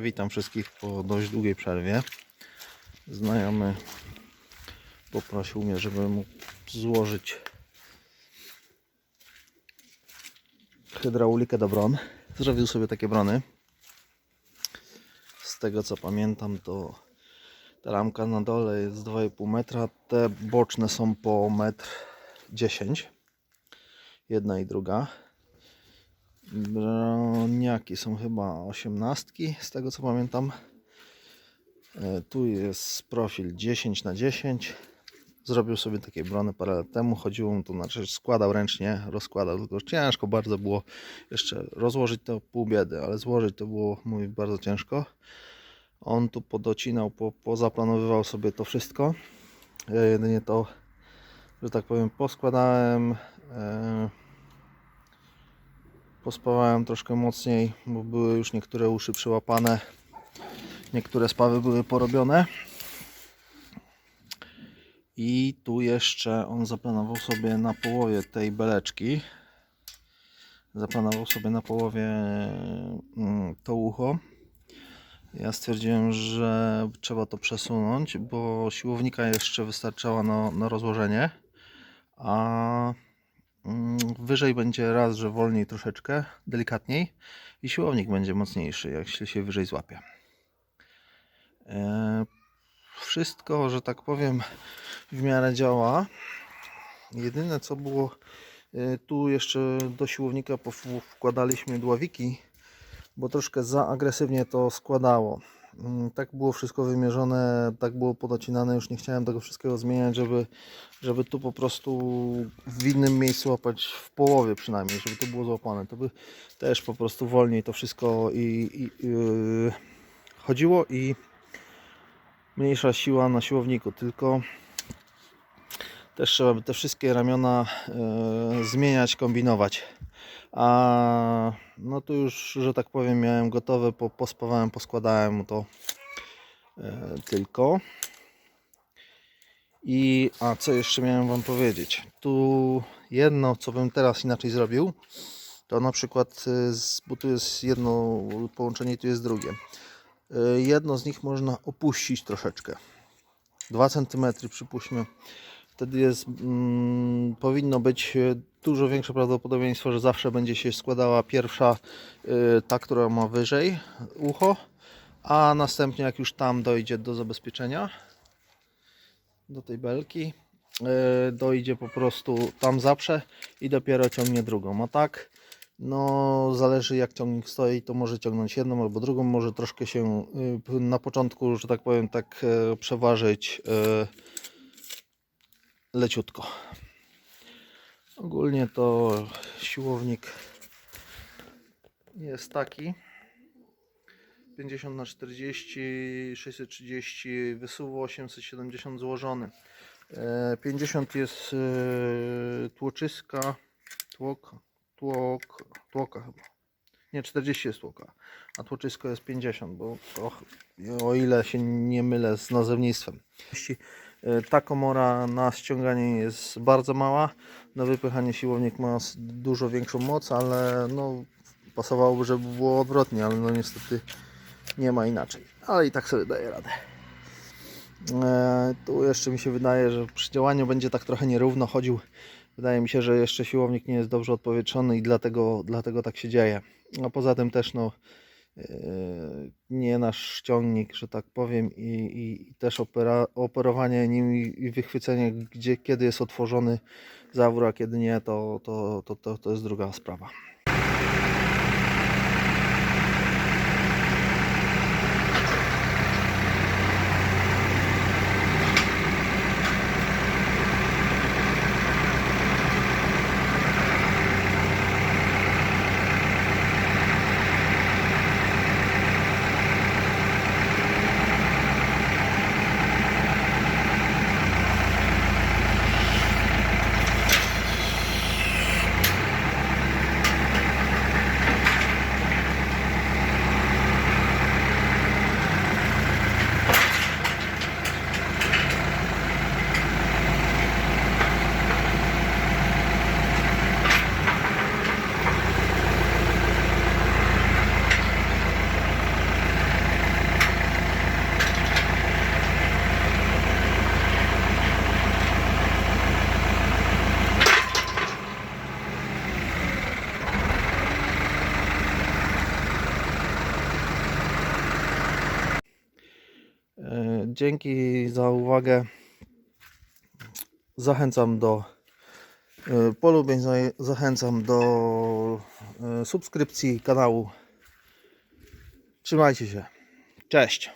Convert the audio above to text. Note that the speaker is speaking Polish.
Witam wszystkich po dość długiej przerwie. Znajomy poprosił mnie, żebym mógł złożyć hydraulikę do bron. Zrobił sobie takie brony. Z tego co pamiętam, to ta ramka na dole jest 2,5 metra, te boczne są po metr 10. Jedna i druga. Broniaki są chyba osiemnastki, z tego co pamiętam. E, Tu jest profil 10 na 10 Zrobił sobie takie brony parę lat temu. Chodziło mu to, znaczy składał ręcznie, rozkładał, tylko ciężko bardzo było jeszcze rozłożyć to pół biedy, ale złożyć to było mówi bardzo ciężko. On tu podocinał, po, pozaplanowywał sobie to wszystko. Ja jedynie to, że tak powiem, poskładałem. E, Pospawałem troszkę mocniej, bo były już niektóre uszy przyłapane. Niektóre spawy były porobione. I tu jeszcze on zaplanował sobie na połowie tej beleczki. Zaplanował sobie na połowie mm, to ucho. Ja stwierdziłem, że trzeba to przesunąć, bo siłownika jeszcze wystarczała na, na rozłożenie. A Wyżej będzie raz, że wolniej troszeczkę, delikatniej i siłownik będzie mocniejszy, jak się wyżej złapie. E, Wszystko, że tak powiem, w miarę działa. Jedyne co było, e, tu jeszcze do siłownika wkładaliśmy dławiki, bo troszkę za agresywnie to składało. Mm, Tak było wszystko wymierzone, tak było podocinane, już nie chciałem tego wszystkiego zmieniać, żeby, żeby tu po prostu w innym miejscu łapać w połowie przynajmniej, żeby to było złapane. To by też po prostu wolniej to wszystko i, i yy, chodziło i mniejsza siła na siłowniku, tylko też trzeba by te wszystkie ramiona yy, zmieniać, kombinować. A no tu już, że tak powiem, miałem gotowe, po, pospawałem, poskładałem mu to e, tylko. I a co jeszcze miałem Wam powiedzieć? Tu jedno, co bym teraz inaczej zrobił, to na przykład, e, bo tu jest jedno połączenie, tu jest drugie. E, Jedno z nich można opuścić troszeczkę. 2 cm przypuśćmy wtedy jest, mm, powinno być e, dużo większe prawdopodobieństwo, że zawsze będzie się składała pierwsza, y, ta, która ma wyżej ucho, a następnie jak już tam dojdzie do zabezpieczenia, do tej belki, y, dojdzie po prostu tam zawsze i dopiero ciągnie drugą. A tak, no zależy jak ciągnik stoi, to może ciągnąć jedną albo drugą, może troszkę się y, na początku, że tak powiem, tak e, przeważyć y, leciutko. Ogólnie to siłownik jest taki. 50 na 40 630 wysuwu 870 złożony. E, 50 jest e, tłoczyska tłok, tłok, tłoka chyba. Nie 40 jest tłoka a tłoczysko jest 50 bo to, o ile się nie mylę z nazewnictwem. e, ta komora na ściąganie jest bardzo mała na wypychanie siłownik ma dużo większą moc, ale no pasowałoby, żeby było odwrotnie, ale no niestety nie ma inaczej. Ale i tak sobie daje radę. E, tu jeszcze mi się wydaje, że przy działaniu będzie tak trochę nierówno chodził. Wydaje mi się, że jeszcze siłownik nie jest dobrze odpowietrzony i dlatego, dlatego tak się dzieje. A poza tym też no e, nie nasz ciągnik, że tak powiem, i, i, i też opera, operowanie nim i, i wychwycenie, gdzie, kiedy jest otworzony zawór, a kiedy nie, to, to, to, to, to jest druga sprawa. Dzięki za uwagę. Zachęcam do e, polubień, za- zachęcam do e, subskrypcji kanału. Trzymajcie się. Cześć.